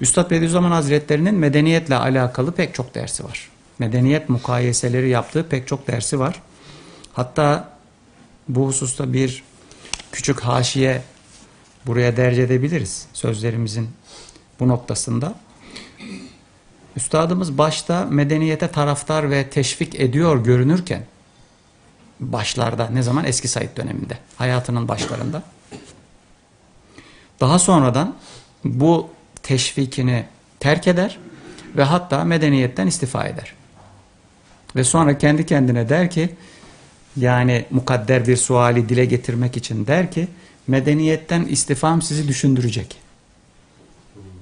Üstad Bediüzzaman Hazretleri'nin medeniyetle alakalı pek çok dersi var. Medeniyet mukayeseleri yaptığı pek çok dersi var. Hatta bu hususta bir küçük haşiye buraya derc edebiliriz sözlerimizin bu noktasında. Üstadımız başta medeniyete taraftar ve teşvik ediyor görünürken başlarda ne zaman eski Said döneminde hayatının başlarında daha sonradan bu teşvikini terk eder ve hatta medeniyetten istifa eder. Ve sonra kendi kendine der ki yani mukadder bir suali dile getirmek için der ki medeniyetten istifam sizi düşündürecek.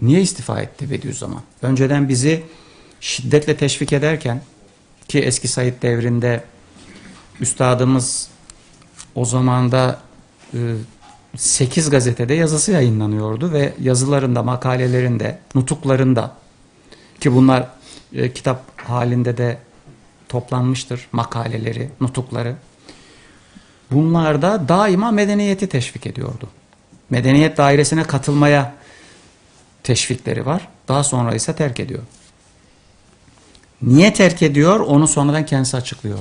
Niye istifa etti Bediüzzaman? Önceden bizi şiddetle teşvik ederken ki eski Said devrinde üstadımız o zamanda e, 8 gazetede yazısı yayınlanıyordu ve yazılarında, makalelerinde, nutuklarında ki bunlar e, kitap halinde de toplanmıştır makaleleri, nutukları. Bunlarda daima medeniyeti teşvik ediyordu. Medeniyet dairesine katılmaya teşvikleri var. Daha sonra ise terk ediyor. Niye terk ediyor? Onu sonradan kendisi açıklıyor.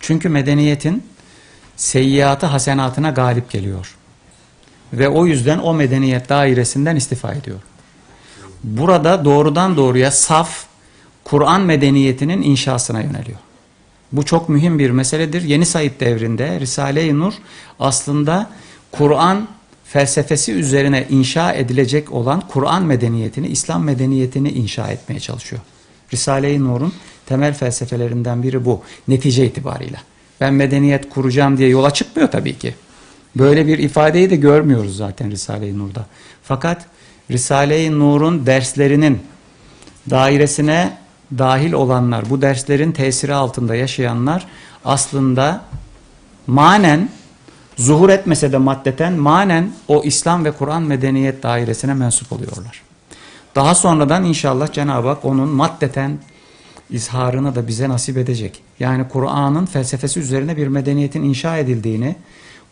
Çünkü medeniyetin seyyiatı hasenatına galip geliyor. Ve o yüzden o medeniyet dairesinden istifa ediyor. Burada doğrudan doğruya saf Kur'an medeniyetinin inşasına yöneliyor. Bu çok mühim bir meseledir. Yeni Said devrinde Risale-i Nur aslında Kur'an felsefesi üzerine inşa edilecek olan Kur'an medeniyetini, İslam medeniyetini inşa etmeye çalışıyor. Risale-i Nur'un temel felsefelerinden biri bu. Netice itibarıyla. Ben medeniyet kuracağım diye yola çıkmıyor tabii ki. Böyle bir ifadeyi de görmüyoruz zaten Risale-i Nur'da. Fakat Risale-i Nur'un derslerinin dairesine dahil olanlar, bu derslerin tesiri altında yaşayanlar aslında manen zuhur etmese de maddeten manen o İslam ve Kur'an medeniyet dairesine mensup oluyorlar. Daha sonradan inşallah Cenab-ı Hak onun maddeten izharını da bize nasip edecek. Yani Kur'an'ın felsefesi üzerine bir medeniyetin inşa edildiğini,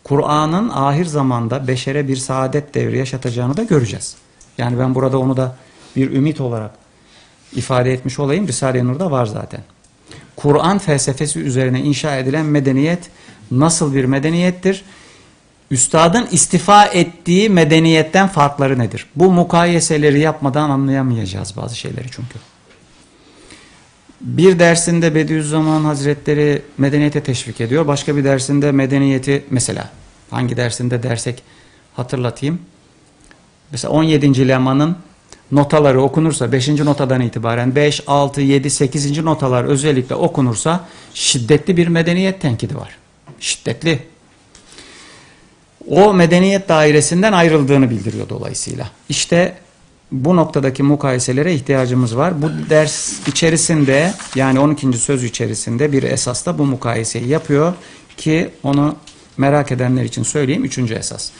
Kur'an'ın ahir zamanda beşere bir saadet devri yaşatacağını da göreceğiz. Yani ben burada onu da bir ümit olarak ifade etmiş olayım. Risale-i Nur'da var zaten. Kur'an felsefesi üzerine inşa edilen medeniyet nasıl bir medeniyettir? Üstadın istifa ettiği medeniyetten farkları nedir? Bu mukayeseleri yapmadan anlayamayacağız bazı şeyleri çünkü. Bir dersinde Bediüzzaman Hazretleri medeniyete teşvik ediyor. Başka bir dersinde medeniyeti mesela hangi dersinde dersek hatırlatayım. Mesela 17. lemanın notaları okunursa 5. notadan itibaren 5, 6, 7, 8. notalar özellikle okunursa şiddetli bir medeniyet tenkidi var. Şiddetli. O medeniyet dairesinden ayrıldığını bildiriyor dolayısıyla. İşte bu noktadaki mukayeselere ihtiyacımız var. Bu ders içerisinde yani 12. söz içerisinde bir esasla bu mukayeseyi yapıyor ki onu merak edenler için söyleyeyim. Üçüncü esas.